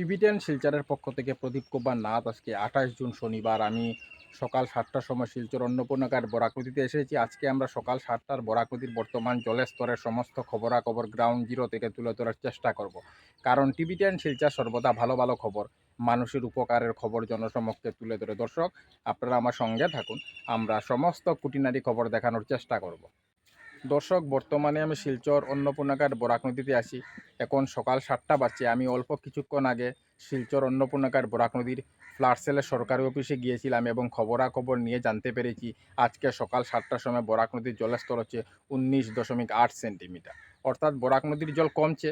টিভিটেন শিলচরের পক্ষ থেকে প্রদীপ কুমার নাথ আজকে আঠাশ জুন শনিবার। আমি সকাল সাতটার সময় শিলচর অন্নপূর্ণাকার বরাকৃতিতে এসেছি। আজকে আমরা সকাল সাতটার বরাকৃতির বর্তমান জলের স্তরের সমস্ত খবরাখবর গ্রাউন্ড জিরো থেকে তুলে ধরার চেষ্টা করব। কারণ টিভিটেন শিলচর সর্বদা ভালো ভালো খবর। মানুষের উপকারের খবর জনসমক্ষে তুলে ধরে। দর্শক, আপনারা আমার সঙ্গে থাকুন। আমরা সমস্ত কুটিনারি খবর দেখানোর চেষ্টা করব। দর্শক, বর্তমানে আমি শিলচর অন্নপূর্ণাকার বরাক নদীতে আছি। এখন সকাল সাতটা বাজছে, আমি অল্প কিছুক্ষণ আগে শিলচর অন্নপূর্ণাকার বরাক নদীর ফ্লাড সেলের সরকারি অফিসে গিয়েছিলাম এবং খবরাখবর নিয়ে জানতে পেরেছি, আজকে সকাল সাতটার সময় বরাক নদীর জলস্তর হচ্ছে উনিশ দশমিক আট সেন্টিমিটার। অর্থাৎ বরাক নদীর জল কমছে,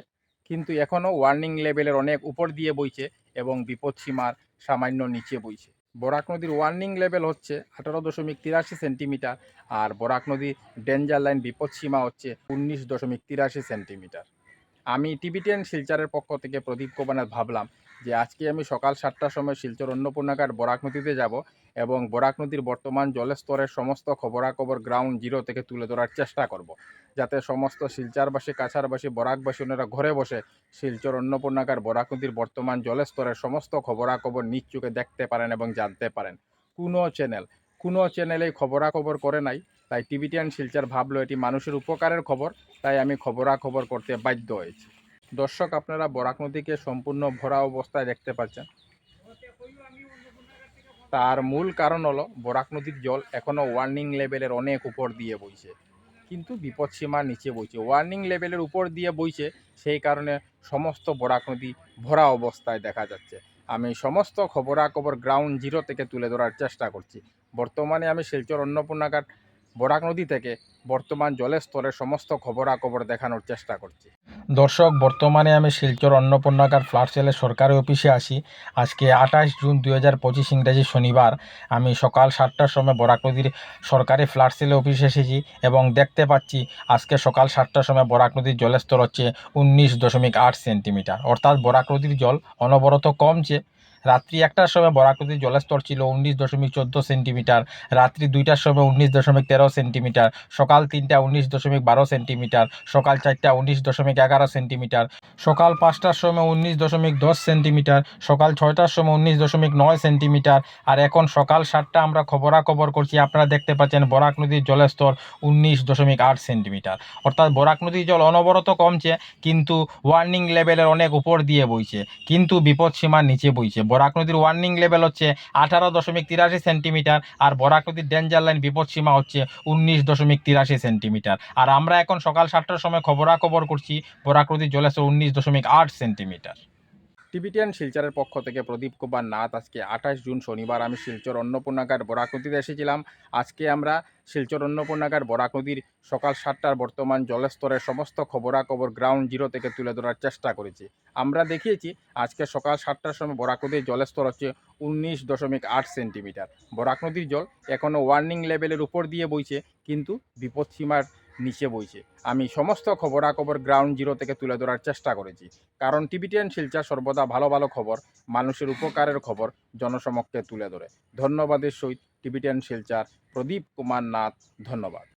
কিন্তু এখনও ওয়ার্নিং লেভেলের অনেক উপর দিয়ে বইছে এবং বিপদসীমার সামান্য নিচে বইছে। বরাক নদীর ওয়ার্নিং লেভেল হচ্ছে আঠারো দশমিক তিরাশি সেন্টিমিটার আর বরাক নদীর ডেঞ্জার লাইন বিপদসীমা হচ্ছে উনিশ দশমিক তিরাশি সেন্টিমিটার আমি টিভি টেন শিলচরের পক্ষ থেকে প্রদীপ কোবানাথ ভাবলাম যে আজকে আমি সকাল সাতটার সময় শিলচর অন্নপূর্ণাকার বরাক নদীতে যাব এবং বরাক নদীর বর্তমান জলের স্তরের সমস্ত খবরাখবর গ্রাউন্ড জিরো থেকে তুলে ধরার চেষ্টা করব। যাতে সমস্ত শিলচারবাসী কাছারবাসী বরাকবাসী ওনারা ঘরে বসে শিলচর অন্নপূর্ণাকার বরাক নদীর বর্তমান জলের স্তরের সমস্ত খবরাখবর নিজ চোখে দেখতে পারেন এবং জানতে পারেন। কোনো চ্যানেল, কোনো চ্যানেলেই খবরাখবর করে নাই, তাই টিভি টেন শিলচর ভাবলো এটি মানুষের উপকারের খবর, তাই আমি খবরাখবর করতে বাধ্য হয়েছি। দর্শক, আপনারা বরাক নদীকে সম্পূর্ণ ভরা অবস্থায় দেখতে পাচ্ছেন। তার মূল কারণ হলো, বরাক নদীর জল এখনও ওয়ার্নিং লেভেলের অনেক উপর দিয়ে বইছে। কিন্তু বিপদসীমার নিচে বইছে। ওয়ার্নিং লেভেলের উপর দিয়ে বইছে, সেই কারণে সমস্ত বরাক নদী ভরা অবস্থায় দেখা যাচ্ছে। আমি সমস্ত খবরাখবর গ্রাউন্ড জিরো থেকে তুলে ধরার চেষ্টা করছি। বর্তমানে আমি শিলচর অন্নপূর্ণাঘাট বরাক নদী থেকে বর্তমান জলের স্তরের সমস্ত খবরাখবর দেখানোর চেষ্টা করছি। দর্শক, বর্তমানে আমি শিলচর অন্নপূর্ণাকার ফ্ল্যাট সেলের সরকারি অফিসে আসি আজকে আঠাশ জুন দুই হাজার পঁচিশ ইংরেজি শনিবার। আমি সকাল সাতটার সময় বরাক নদীর সরকারি ফ্ল্যাট সেলে অফিসে এসেছি এবং দেখতে পাচ্ছি আজকে সকাল সাতটার সময় বরাক নদীর জলের স্তর হচ্ছে উনিশ দশমিক আট সেন্টিমিটার। অর্থাৎ বরাক নদীর জল অনবরত কমছে। রাত্রি একটার সময় বরাক নদীর জলের ছিল উনিশ দশমিক চোদ্দ সেন্টিমিটার, রাত্রি দুইটার সময় উনিশ দশমিক তেরো সেন্টিমিটার, সকাল তিনটা উনিশ দশমিক বারো সেন্টিমিটার, সকাল চারটা উনিশ দশমিক এগারো সেন্টিমিটার, সকাল পাঁচটার সময় উনিশ দশমিক দশ সেন্টিমিটার, সকাল ছয়টার সময় উনিশ দশমিক নয় সেন্টিমিটার আর এখন সকাল সাতটা আমরা খবরাখবর করছি। আপনারা দেখতে পাচ্ছেন বরাক নদীর জলের স্তর উনিশ দশমিক আট সেন্টিমিটার। অর্থাৎ বরাক নদীর জল অনবরত কমছে কিন্তু ওয়ার্নিং লেভেলের অনেক উপর দিয়ে বইছে। কিন্তু বিপদসীমার নিচে বইছে। বরাক নদীর ওয়ার্নিং লেভেল হচ্ছে আঠারো দশমিক তিরাশি সেন্টিমিটার আর বরাক নদীর ডেঞ্জার লাইন বিপদ সীমা হচ্ছে উনিশ দশমিক তিরাশি সেন্টিমিটার। আর আমরা এখন সকাল সাতটার সময় খবরাখবর করছি বরাক নদীর জলাশয় উনিশ দশমিক আট সেন্টিমিটার। টিবিটিয়ান শিলচরের পক্ষ থেকে প্রদীপ কুমার নাথ। আজকে আঠাশ জুন শনিবার আমি শিলচর অন্নপূর্ণাগার বরাক নদীতে এসেছিলাম। আজকে আমরা শিলচর অন্নপূর্ণাগার বরাক নদীর সকাল সাতটার বর্তমান জলস্তরের সমস্ত খবরাখবর গ্রাউন্ড জিরো থেকে তুলে ধরার চেষ্টা করেছি। আমরা দেখিয়েছি, আজকে সকাল সাতটার সময় বরাক নদীর জলস্তর হচ্ছে উনিশ দশমিক আট সেন্টিমিটার। বরাক নদীর জল এখনও ওয়ার্নিং লেভেলের উপর দিয়ে বইছে, কিন্তু বিপদসীমার নিচে বইছে। আমি সমস্ত খবরাখবর গ্রাউন্ড জিরো থেকে তুলে ধরার চেষ্টা করেছি। কারণ টিভিটিএন শিলচা সর্বদা ভালো ভালো খবর, মানুষের উপকারের খবর জনসমক্ষে তুলে ধরে। ধন্যবাদের সহিত টিভিটিএন শিলচার, প্রদীপ কুমার নাথ, ধন্যবাদ।